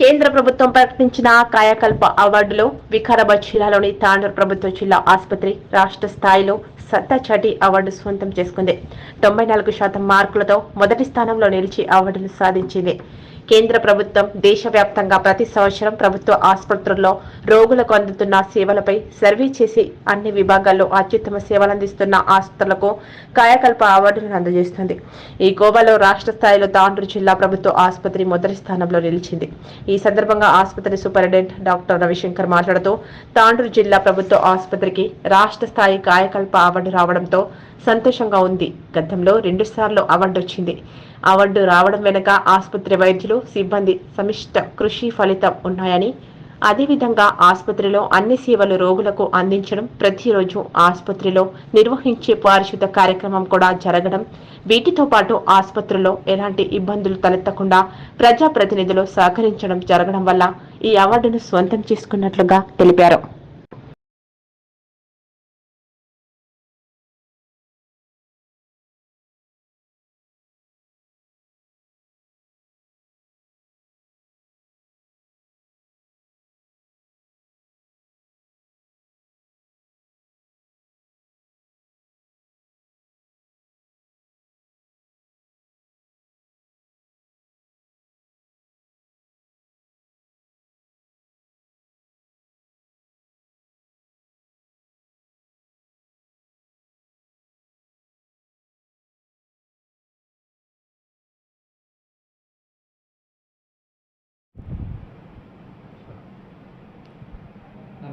కేంద్ర ప్రభుత్వం ప్రకటించిన కాయకల్ప అవార్డులో వికారాబాద్ జిల్లాలోని తాండూరు ప్రభుత్వ జిల్లా ఆసుపత్రి రాష్ట్ర స్థాయిలో సత్తా చాటి అవార్డు సొంతం చేసుకుంది. తొంభై నాలుగు శాతం మార్కులతో మొదటి స్థానంలో నిలిచి అవార్డును సాధించింది. కేంద్ర ప్రభుత్వం దేశవ్యాప్తంగా ప్రతి సంవత్సరం ప్రభుత్వ ఆసుపత్రుల్లో రోగులకు అందుతున్న సేవలపై సర్వే చేసి అన్ని విభాగాల్లో అత్యుత్తమ సేవలు అందిస్తున్న ఆసుపత్రులకు కాయకల్ప అవార్డులను అందజేస్తుంది. ఈ గోవాలో రాష్ట్ర స్థాయిలో తాండూరు జిల్లా ప్రభుత్వ ఆసుపత్రి మొదటి స్థానంలో నిలిచింది. ఈ సందర్భంగా ఆసుపత్రి సూపరింటెండెంట్ డాక్టర్ రవిశంకర్ మాట్లాడుతూ తాండూరు జిల్లా ప్రభుత్వ ఆసుపత్రికి రాష్ట్ర స్థాయి కాయకల్ప అవార్డు రావడంతో సంతోషంగా ఉంది. గతంలో రెండు సార్లు అవార్డు వచ్చింది. అవార్డు రావడం వెనుక ఆసుపత్రి వైద్యులు సిబ్బంది సమిష్ట కృషి ఫలితం ఉన్నాయని అదేవిధంగా ఆసుపత్రిలో అన్ని సేవలు రోగులకు అందించడం ప్రతిరోజు ఆసుపత్రిలో నిర్వహించే పారిశుద్ధ కార్యక్రమం కూడా జరగడం వీటితో పాటు ఆసుపత్రిలో ఎలాంటి ఇబ్బందులు తలెత్తకుండా ప్రజాప్రతినిధులు సహకరించడం జరగడం వల్ల ఈ అవార్డును స్వంతం చేసుకున్నట్లుగా తెలిపారు.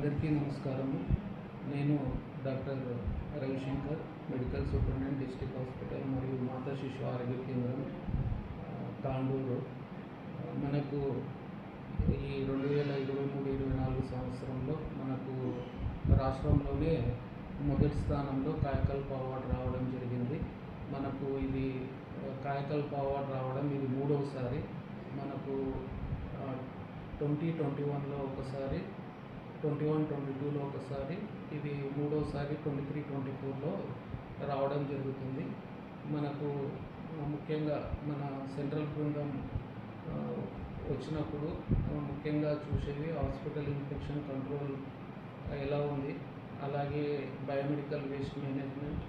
అందరికీ నమస్కారము నేను doctor Ravishankar medical superintendent district hospital మరియు మాతా శిశు ఆరోగ్య కేంద్రం తాండూరు. మనకు ఈ రెండు వేల ఇరవై మూడు ఇరవై నాలుగు సంవత్సరంలో మనకు రాష్ట్రంలోనే మొదటి స్థానంలో కాయకల్ప అవార్డు రావడం జరిగింది. మనకు ఇది కాయకల్ప అవార్డు రావడం ఇది మూడవసారి. మనకు ట్వంటీ ట్వంటీ వన్లో ఒకసారి ట్వంటీ వన్ ట్వంటీ టూలో ఒకసారి ఇది మూడోసారి ట్వంటీ త్రీ ట్వంటీ ఫోర్లో రావడం జరుగుతుంది. మనకు ముఖ్యంగా మన సెంట్రల్ బృందం వచ్చినప్పుడు ముఖ్యంగా చూసేది హాస్పిటల్ ఇన్ఫెక్షన్ కంట్రోల్ ఎలా ఉంది అలాగే biomedical waste management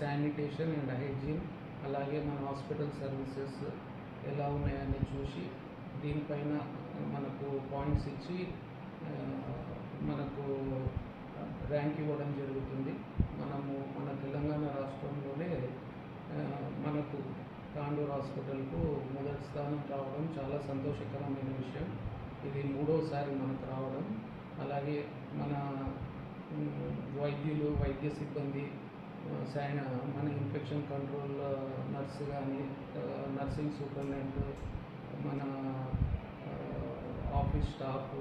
sanitation and hygiene అలాగే మన హాస్పిటల్ సర్వీసెస్ ఎలా ఉన్నాయని చూసి దీనిపైన మనకు పాయింట్స్ ఇచ్చి మనకు ర్యాంక్ ఇవ్వడం జరుగుతుంది. మనము మన తెలంగాణ రాష్ట్రంలోనే మనకు తాండూర్ హాస్పిటల్కు మొదటి స్థానం రావడం చాలా సంతోషకరమైన విషయం. ఇది మూడోసారి మనకు రావడం. అలాగే మన వైద్యులు వైద్య సిబ్బంది సైన మన ఇన్ఫెక్షన్ కంట్రోల్ నర్స్ కానీ నర్సింగ్ సూపరింటెండెంట్ మన office staff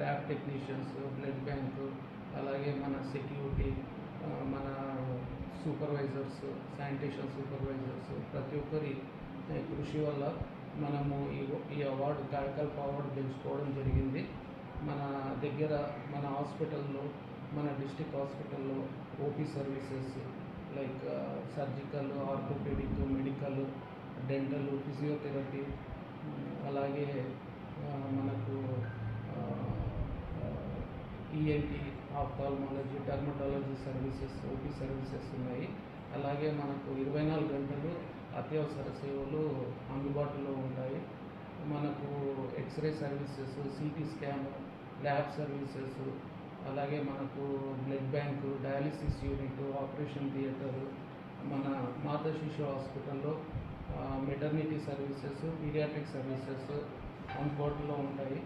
lab technicians blood bank అలాగే మన సెక్యూరిటీ మన సూపర్వైజర్స్ శానిటేషన్ సూపర్వైజర్స్ ప్రతి ఒక్కరి కృషి వల్ల మనము ఈ ఈ అవార్డు కాయకల్ప అవార్డు గెలుచుకోవడం జరిగింది. మన దగ్గర మన హాస్పిటల్లో మన డిస్టిక్ హాస్పిటల్లో OP services like surgical orthopaedic medical dental physiotherapy అలాగే ENT ophthalmology dermatology services OP services ఉన్నాయి. అలాగే మనకు ఇరవై నాలుగు గంటలు అత్యవసర సేవలు అందుబాటులో ఉంటాయి. మనకు X-ray services CT scan lab services అలాగే మనకు blood bank dialysis unit operation theatre మన మాతా శిశు హాస్పిటల్లో మెటర్నిటీ సర్వీసెస్ పీడియాట్రిక్ సర్వీసెస్ అందుబాటులో ఉంటాయి.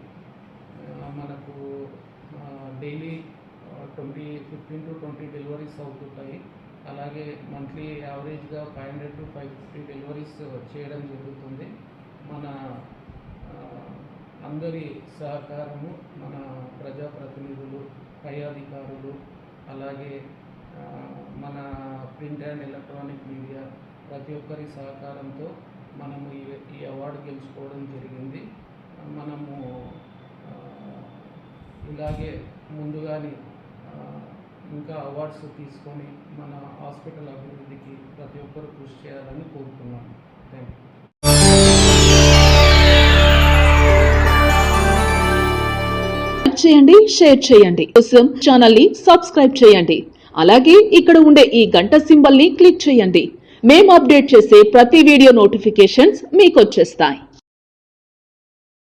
మనకు daily twenty fifteen to twenty deliveries అవుతుంటాయి. అలాగే మంత్లీ యావరేజ్గా five hundred to five fifty deliveries చేయడం జరుగుతుంది. మన అందరి సహకారము మన ప్రజాప్రతినిధులు పై అధికారులు అలాగే మన ప్రింట్ అండ్ ఎలక్ట్రానిక్ మీడియా ప్రతి ఒక్కరి సహకారంతో మనము ఈ ఈ అవార్డు గెలుచుకోవడం జరిగింది. మన ఇలాగే ముందుగానే ఇంకా అవార్డ్స్ తీసుకొని మన హాస్పిటల్ అభివృద్ధికి ప్రతి ఒక్కరు కృషి చేయాలని కోరుతున్నాను. థ్యాంక్ యూ చేయండి షేర్ చేయండి. కోసం ఛానల్ని సబ్స్క్రైబ్ చేయండి. అలాగే ఇక్కడ ఉండే ఈ గంట సింబల్ని క్లిక్ చేయండి. మేము అప్డేట్ చేసే ప్రతి వీడియో నోటిఫికేషన్స్ మీకు వచ్చేస్తాయి.